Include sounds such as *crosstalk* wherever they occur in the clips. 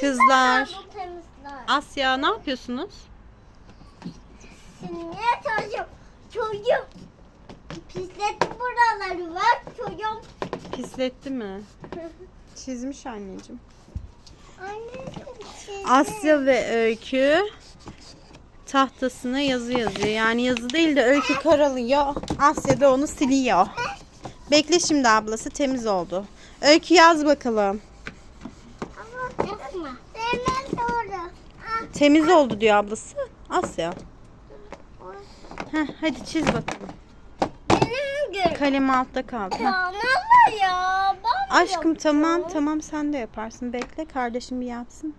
Kızlar. temizler. Asya ne yapıyorsunuz? Şimdi çocuğum. Çocuğum. Pisletti buraları var. Çocuğum. Pisletti mi? *laughs* Çizmiş anneciğim. Anne. Asya ve Öykü tahtasına yazı yazıyor. Yani yazı değil de Öykü karalıyor. Asya da onu siliyor. Bekle şimdi ablası temiz oldu. Öykü yaz bakalım. Ama yapma. Hemen doğru. Ah, Temiz oldu diyor ablası. Asya. Heh, hadi çiz bakalım. Kalem altta kaldı. Heh. Ya. Ben Aşkım tamam tamam sen de yaparsın. Bekle kardeşim bir yapsın.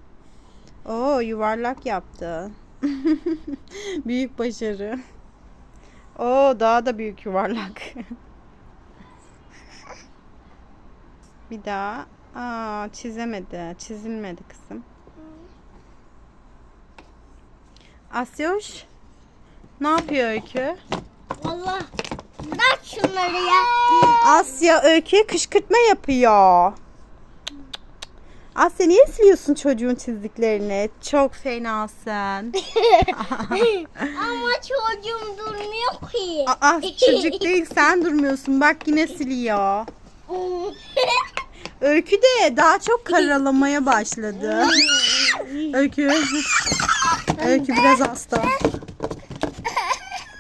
Oo yuvarlak yaptı. *laughs* büyük başarı. Oo daha da büyük yuvarlak. *laughs* bir daha. Aa çizemedi. Çizilmedi kızım. Asyoş. Ne yapıyor Öykü? Valla. Bırak şunları ya. Asya Öykü'ye kışkırtma yapıyor. Asya niye siliyorsun çocuğun çizdiklerini? Çok fenasın. *laughs* Ama çocuğum durmuyor ki. Aa çocuk değil sen durmuyorsun. Bak yine siliyor. *laughs* Öykü de daha çok karalamaya başladı. Öykü. Öykü biraz hasta.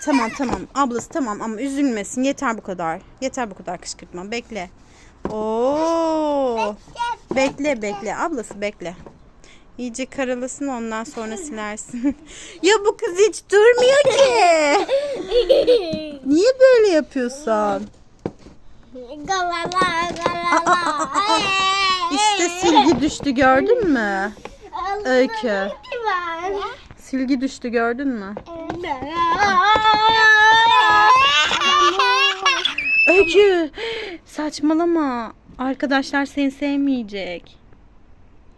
Tamam tamam ablası tamam ama üzülmesin yeter bu kadar. Yeter bu kadar kışkırtma bekle. Oo. Bekle bekle ablası bekle. İyice karalasın ondan sonra silersin. *laughs* ya bu kız hiç durmuyor ki. Niye böyle yapıyorsun? galala galala. *laughs* İşte silgi düştü gördün mü? Öykü. Silgi düştü gördün mü? *laughs* Öykü saçmalama. Arkadaşlar seni sevmeyecek.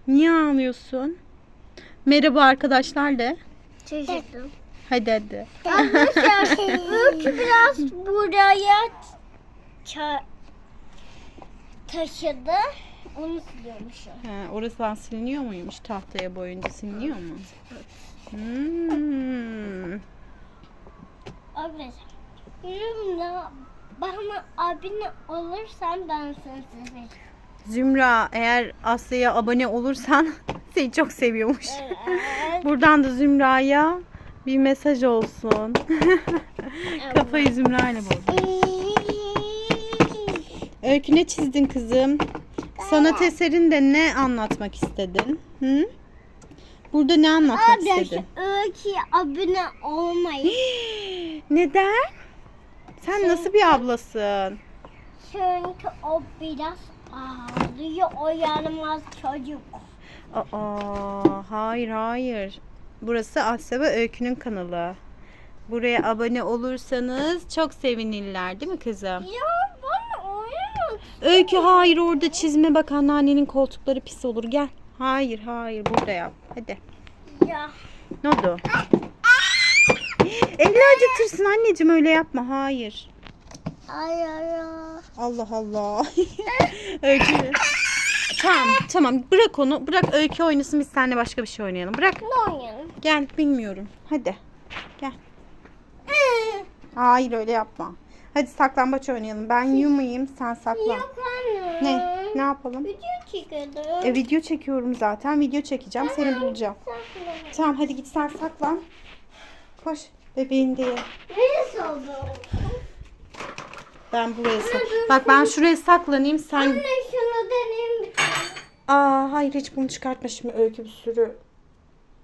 Niye ağlıyorsun? Merhaba arkadaşlar de. Teşekkür Hadi hadi. Öykü biraz buraya taşıdı. Onu siliyormuşum. Ha, oradan siliniyor muymuş? Tahtaya boyunca siliniyor mu? Hmm. Yorumda bana abone olursan ben seni severim. Zümra eğer Asya'ya abone olursan *laughs* seni çok seviyormuş. Evet. *laughs* Buradan da Zümra'ya bir mesaj olsun. *laughs* Kafayı Zümra ile bul. Öykü ne çizdin kızım? Sanat eserinde ne anlatmak istedin? Hı? Burada ne anlatmak Arkadaşlar istedin? Öykü'ye abone olmayı *gasps* Neden? Sen nasıl bir ablasın? çünkü o biraz ağlıyor. O yaramaz çocuk. Aa, hayır hayır. Burası Asya ve Öykü'nün kanalı. Buraya abone olursanız çok sevinirler değil mi kızım? Ya bana oynamak. Öykü hayır orada çizme bak anneannenin koltukları pis olur gel. Hayır hayır burada yap. Hadi. Ya. Ne oldu? *gasps* Elini acıtırsın anneciğim öyle yapma. Hayır. Ay ay ay. Allah Allah. *laughs* Öykü. Tamam tamam bırak onu. Bırak Öykü oynasın biz seninle başka bir şey oynayalım. Bırak. Ne oynayalım? Gel bilmiyorum. Hadi. Gel. *clears throat* Hayır öyle yapma. Hadi saklambaç oynayalım. Ben yumayım sen saklan. Yok anne. Ne? Ne yapalım? Video çekelim. E, video çekiyorum zaten. Video çekeceğim. Seni bulacağım. Saklan. Tamam hadi git sen saklan. Koş. Bebeğin diye. Neresi oldu? Ben buraya sak. Bak ben şuraya saklanayım. Sen... Anne şunu deneyim. Aa hayır hiç bunu çıkartma şimdi. Öykü bir sürü...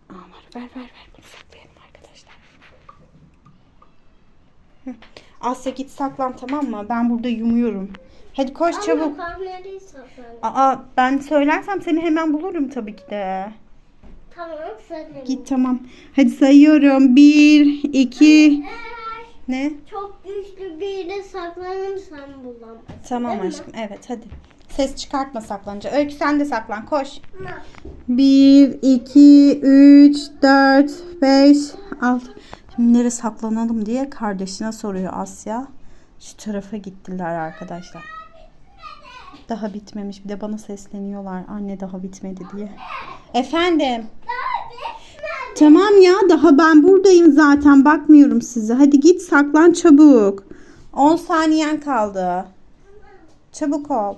Aa, var. Ver ver ver. Bunu saklayalım arkadaşlar. Hı. Asya git saklan tamam mı? Ben burada yumuyorum. Hadi koş çabuk. Kahveleri. Aa ben söylersem seni hemen bulurum tabii ki de. Tamam saklan. Git tamam. Hadi sayıyorum. Bir, iki... Ne? Çok güçlü bir yere saklanırsan bulamazsın. Tamam Değil mi? aşkım. Evet hadi. Ses çıkartma saklanınca. Öykü sen de saklan. Koş. Ne? 1, 2, 3, 4, 5, 6. Şimdi nereye saklanalım diye kardeşine soruyor Asya. Şu tarafa gittiler arkadaşlar. Daha bitmemiş. Bir de bana sesleniyorlar. Anne daha bitmedi diye. Efendim. Tamam ya daha ben buradayım zaten. Bakmıyorum size. Hadi git saklan çabuk. 10 saniyen kaldı. Çabuk ol.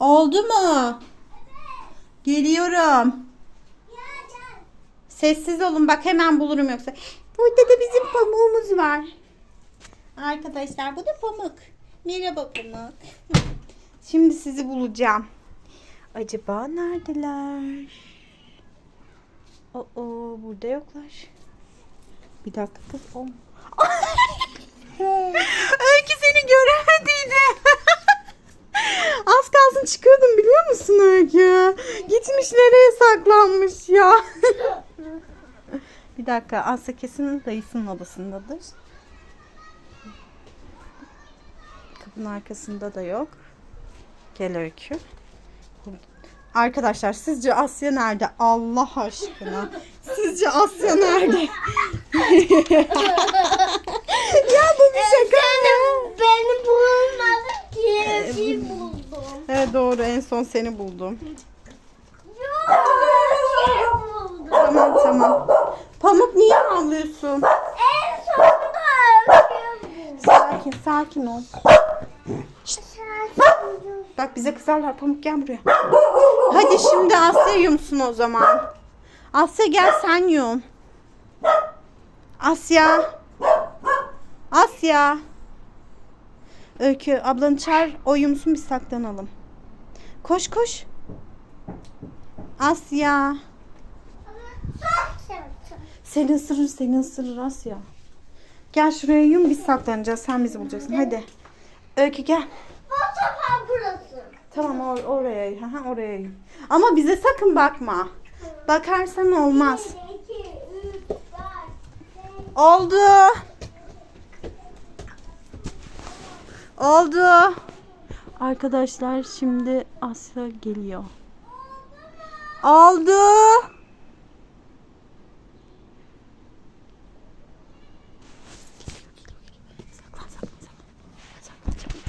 Oldu mu? Geliyorum. Sessiz olun bak hemen bulurum yoksa. Burada da bizim pamuğumuz var. Arkadaşlar bu da pamuk. Merhaba pamuk. *laughs* Şimdi sizi bulacağım. Acaba neredeler? Oo burada yoklar. Bir dakika kız. *laughs* Öykü seni göremediydi. Az kalsın çıkıyordum biliyor musun Öykü? Gitmiş nereye saklanmış ya. *laughs* Bir dakika Asya kesin dayısının odasındadır. Kapının arkasında da yok. Gel Öykü. Arkadaşlar sizce Asya nerede? Allah aşkına. Sizce Asya nerede? *laughs* ya bu bir şaka mı? Beni bulmadı ki. Bir buldum. Evet doğru en son seni buldum. Yok. Tamam tamam. Pamuk niye ağlıyorsun? En sonunda. Sakin sakin ol. Bak bize kızarlar Pamuk gel buraya. Hadi şimdi Asya yumsun o zaman. Asya gel sen yum. Asya. Asya. Öykü ablanı çağır o yumsun biz saklanalım. Koş koş. Asya. Seni ısırır seni ısırır Asya. Gel şuraya yum biz saklanacağız sen bizi bulacaksın hadi. Öykü gel. Bu sefer burası. Tamam or- oraya, ha oraya. Ama bize sakın bakma. Bakarsan olmaz. 2, 3, 4, 5. Oldu. Oldu. Arkadaşlar şimdi Asya geliyor. Oldu. Saklan, saklan, saklan. Saklan, çabuk.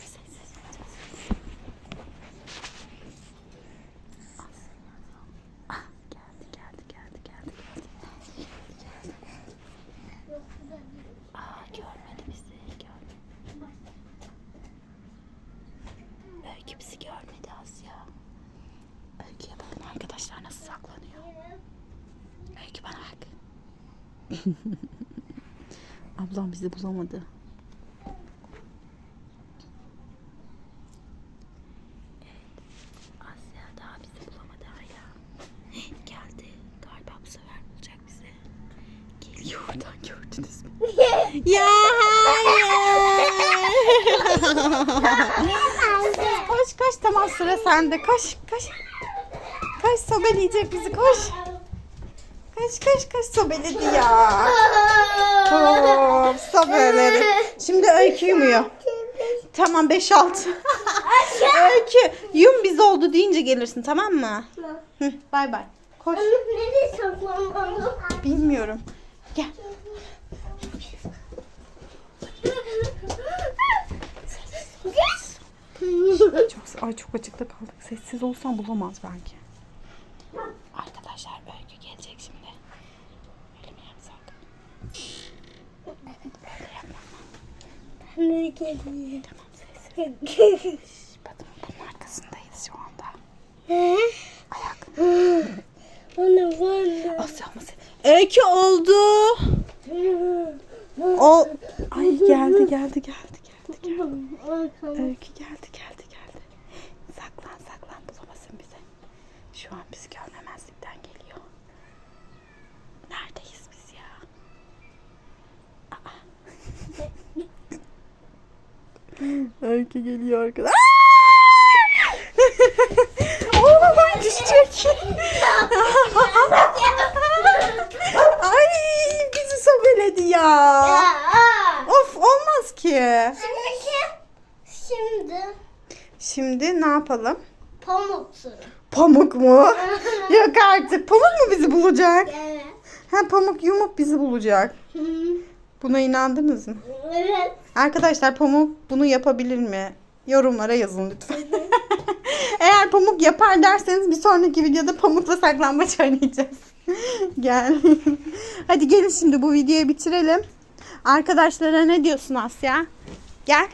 Sessiz, sessiz. Ah, geldi, geldi, geldi, geldi, geldi. Aa, görmedi bizi, görmedi. Öykü bizi görmedi Asya. Öykü'ye bakın arkadaşlar nasıl saklanıyor. Öykü bana bak. Ablam bizi bulamadı. Asya daha bizi bulamadı hala. Geldi. Galiba bu sefer *laughs* *gasps* bulacak bizi. Geliyor oradan gördünüz mü? *laughs* ya hayır. *laughs* koş koş tamam sıra sende. Koş koş. Koş sobeleyecek bizi koş. Koş koş koş sobeledi ya. *laughs* Hop sobeledi. Şimdi öykü yumuyor. Tamam 5-6. öykü yum biz oldu deyince gelirsin tamam mı? Hı, bay bay. Koş. Nereye saklanmalım? Bilmiyorum. Gel. Çok ay çok açıkta kaldık. Sessiz olsam bulamaz belki. Arkadaşlar öykü gelecek şimdi. Öyle mi yapsak? Evet böyle yapmam. Geliyor? Tamam sessiz. Bakın bunun arkasındayız şu anda. Ayak. Bana bana. Asya ama sen- Öykü oldu. O ay geldi geldi geldi geldi geldi. Öykü geldi geldi geldi. Saklan saklan bulamasın bizi. Şu an bizi görmemezlikten geliyor. Neredeyiz biz ya? Aa. Öykü geliyor arkadaşlar. *laughs* Oğlum düşecek. *laughs* Ay bizi sobeledi ya. Of olmaz ki. Şimdi Şimdi ne yapalım? pamuk sıra. Pamuk mu? *laughs* Yok artık. Pamuk mu bizi bulacak? Evet. Ha pamuk yumuk bizi bulacak. Hı. Buna inandınız mı? Evet. Arkadaşlar Pamuk bunu yapabilir mi? Yorumlara yazın lütfen. *laughs* Eğer Pamuk yapar derseniz bir sonraki videoda Pamuk'la saklambaç oynayacağız. *laughs* Gel. *laughs* Hadi gelin şimdi bu videoyu bitirelim. Arkadaşlara ne diyorsun Asya? Gel.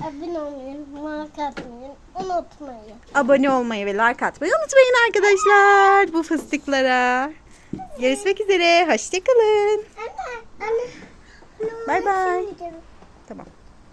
Abone olmayı, like atmayı unutmayın. Abone olmayı ve like atmayı unutmayın arkadaşlar. Bu fıstıklara. Görüşmek üzere. Hoşçakalın. Anne, anne. Bay bay. Şimdi- Tamam.